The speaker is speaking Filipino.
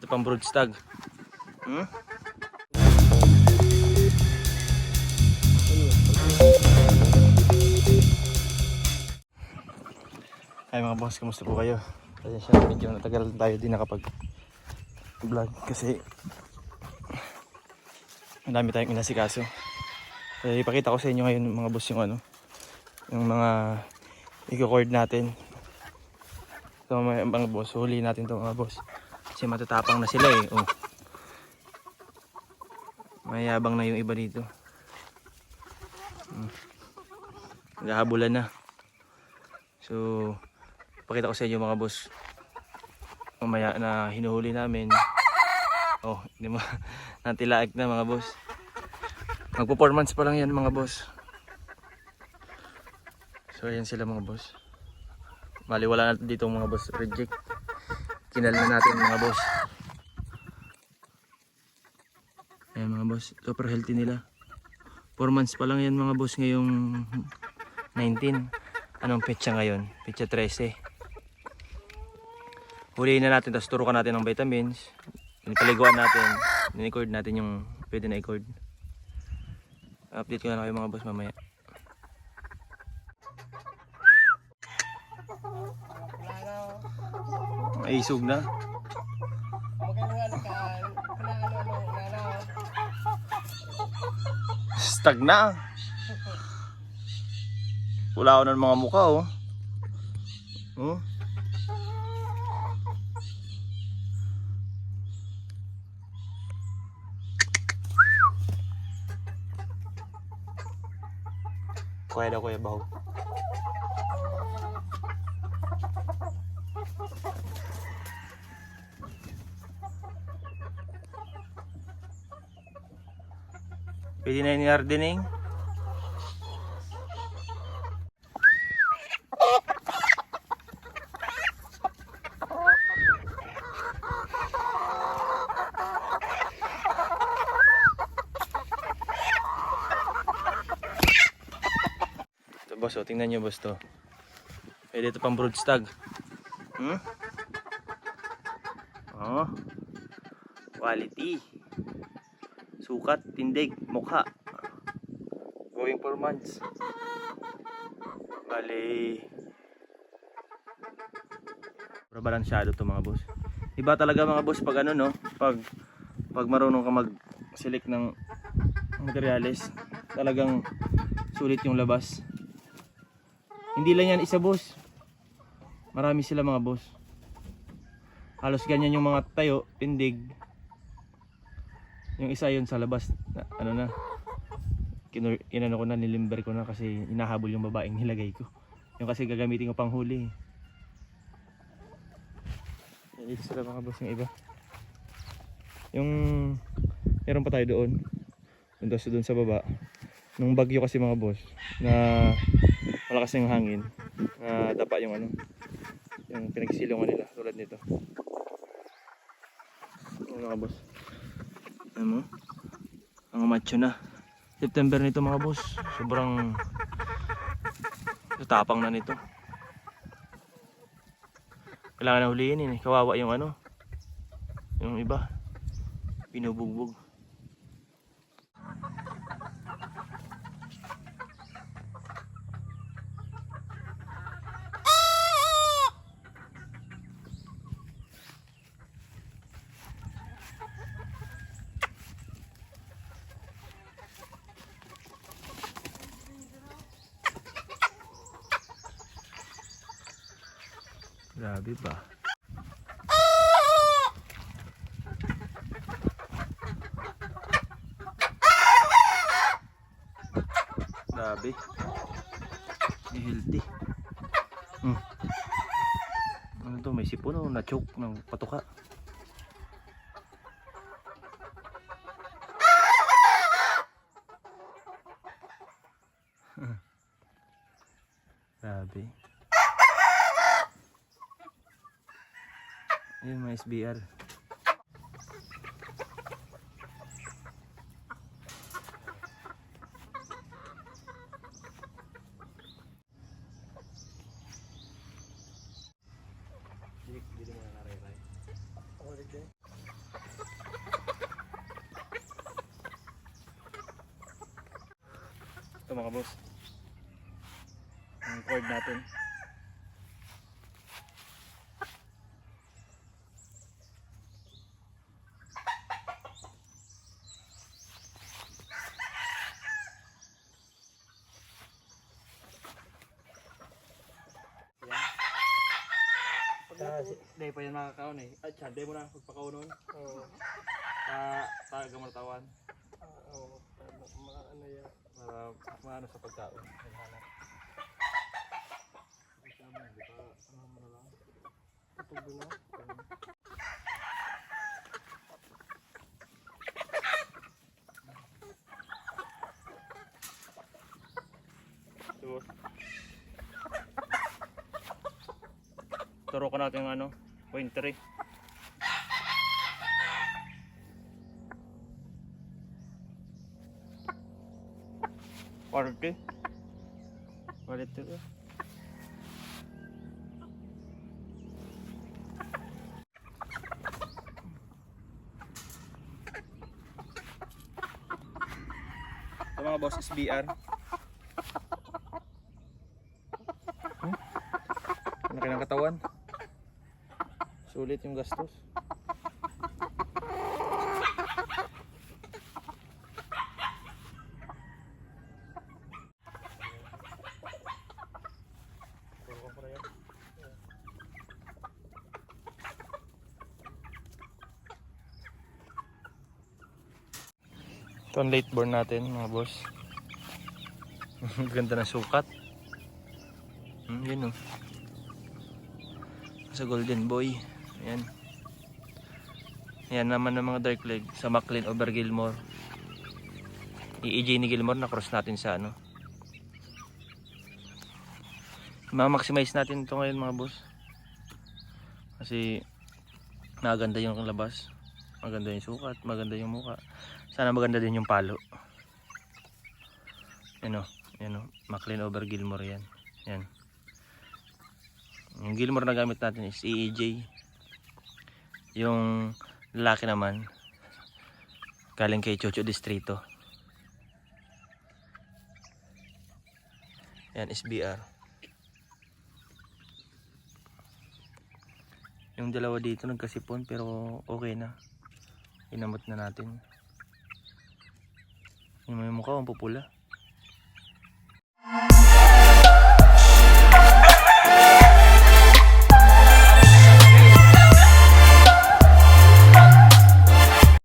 Ito pang broodstag. Hmm? Ay mga boss, kamusta po kayo? Kasi siya medyo natagal tayo din nakapag vlog kasi ang dami tayong inasikaso. Kaya ipakita ko sa inyo ngayon mga boss yung ano, yung mga i-record natin. So mga, mga boss, huli natin to mga boss. Kasi matatapang na sila eh. Oh. Mayabang na yung iba dito. Hmm. Naghahabulan na. So, pakita ko sa inyo mga boss. Mamaya na hinuhuli namin. Oh, hindi mo natilaag na mga boss. Mag-performance pa lang yan mga boss. So, ayan sila mga boss. Mali wala natin dito mga boss. Reject. Kinal na natin mga boss. Ayan mga boss. Super healthy nila. 4 months pa lang yan mga boss ngayong 19. Anong petsa ngayon? Petsa 13. Huliin na natin, tapos turukan natin ng vitamins. Paliguan natin. Nirecord natin yung pwede na i-record. Update ko na lang kayo mga boss mamaya. Ay, isog na. Stag na. Wala ako ng mga mukha oh. Oh. Kuya daw kuya baho. Pwede na yung gardening. Ito boss, oh, tingnan nyo boss to. Pwede ito pang broodstag. Hmm? Oh. Quality. Sukat, tindig, mukha. Going for months. Bali. Pero balansyado to mga boss. Iba talaga mga boss pag ano no, pag pag marunong ka mag-select ng materials, talagang sulit yung labas. Hindi lang yan isa boss. Marami sila mga boss. Halos ganyan yung mga tayo, tindig. Yung isa yun sa labas, na, ano na, kinur, inano ko na, nilimber ko na kasi inahabol yung babaeng nilagay ko. Yung kasi gagamitin ko pang huli. Dito sila mga boss yung iba. Yung, meron pa tayo doon. Doon tayo doon sa baba. Nung bagyo kasi mga boss, na malakas yung hangin, na dapa yung ano, yung pinagsilungan nila tulad nito. Yung mga boss. Ano mo? Ang macho na. September nito mga boss. Sobrang tapang na nito. Kailangan na huliin eh. Kawawa yung ano. Yung iba. Binubugbog. Grabe ba? Grabe. Healthy. Hmm. Ano to? May sipon o na-choke ng patuka. Grabe. Ayun mga SBR. Ito mga boss. Ang cord natin. Di pa yan makakaon eh. At siya, di mo na pagpakaunon. Oo. Sa, sa gamaratawan. Oo. Mga ano yan. Para maano sa pagkaon. Naghanap. Kasama, di ba? Ano mo na lang. Kapag na. Ito. Turo ko natin yung ano, point 3. Party. Party ko. Ito mga boss SBR. Hmm? Laki ng katawan. Sulit yung gastos. Ito ang late born natin mga boss. Ganda ng sukat. Hmm, yun oh. Sa Golden Boy. Ayan. Ayan naman ng mga dark leg sa Maclean over Gilmore. EEJ ni Gilmore na cross natin sa ano. Ma-maximize natin ito ngayon mga boss. Kasi maganda yung labas. Maganda yung sukat, maganda yung muka. Sana maganda din yung palo. Yan o, yan o. Maclean over Gilmore yan. Yan. Yung Gilmore na gamit natin is EEJ. Yung lalaki naman, galing kay Chocho Distrito. Yan, SBR. Yung dalawa dito nagkasipon pero okay na. Inamot na natin. Yung may mukha, ang pupula.